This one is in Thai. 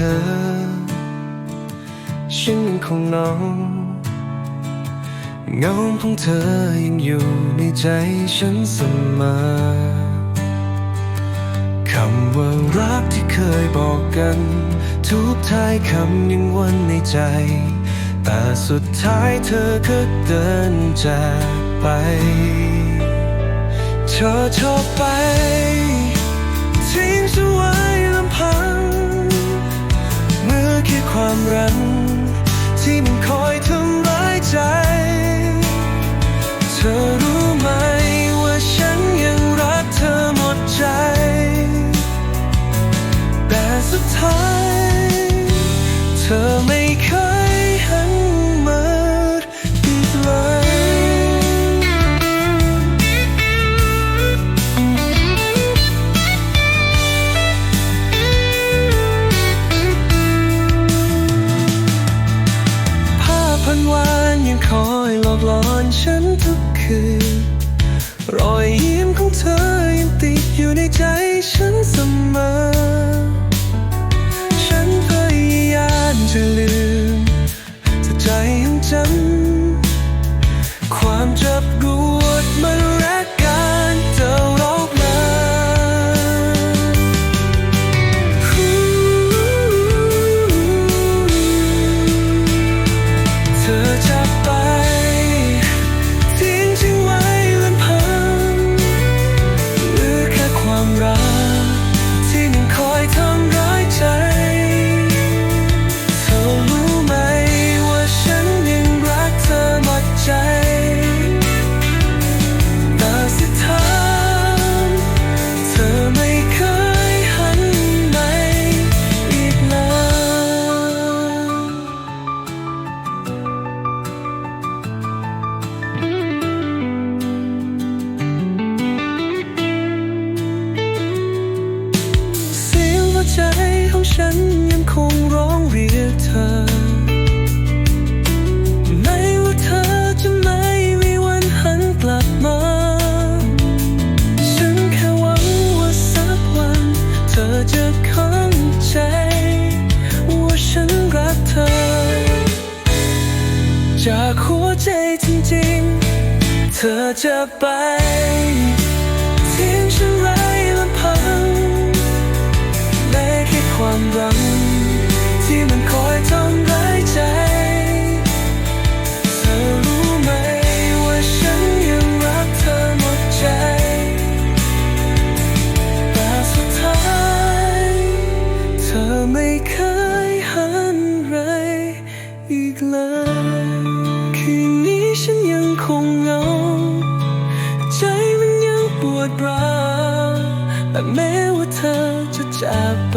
อ ฉันคงนองเงาของเธอยังอยู่ในใจฉันเสมอคำว่ารักที่เคยบอกกัน ทุกท้ายคำยังวนในใจ แต่สุดท้ายเธอก็เดินจากไป เธอชอบไป ค่ความรัก มอ ฉันพยายามจะลืมแต่ใจยังจำความเจ็บป ฉันยังคงร้องเรียกเธอ ไม่ว่าเธอจะไม่มีวันหันกลับมา ฉันแค่หวังว่าสักวัน เธอจะเข้าใจ ว่าฉันรักเธอ จากหัวใจจริงๆ เธอจะไปทิ้งฉันไว้ ไม่เคยหันไรอีกเลยคืนนี้ฉันยังคงเหงา ใจมันยังปวดร้าวแต่แม้ว่าเธอจะจากไป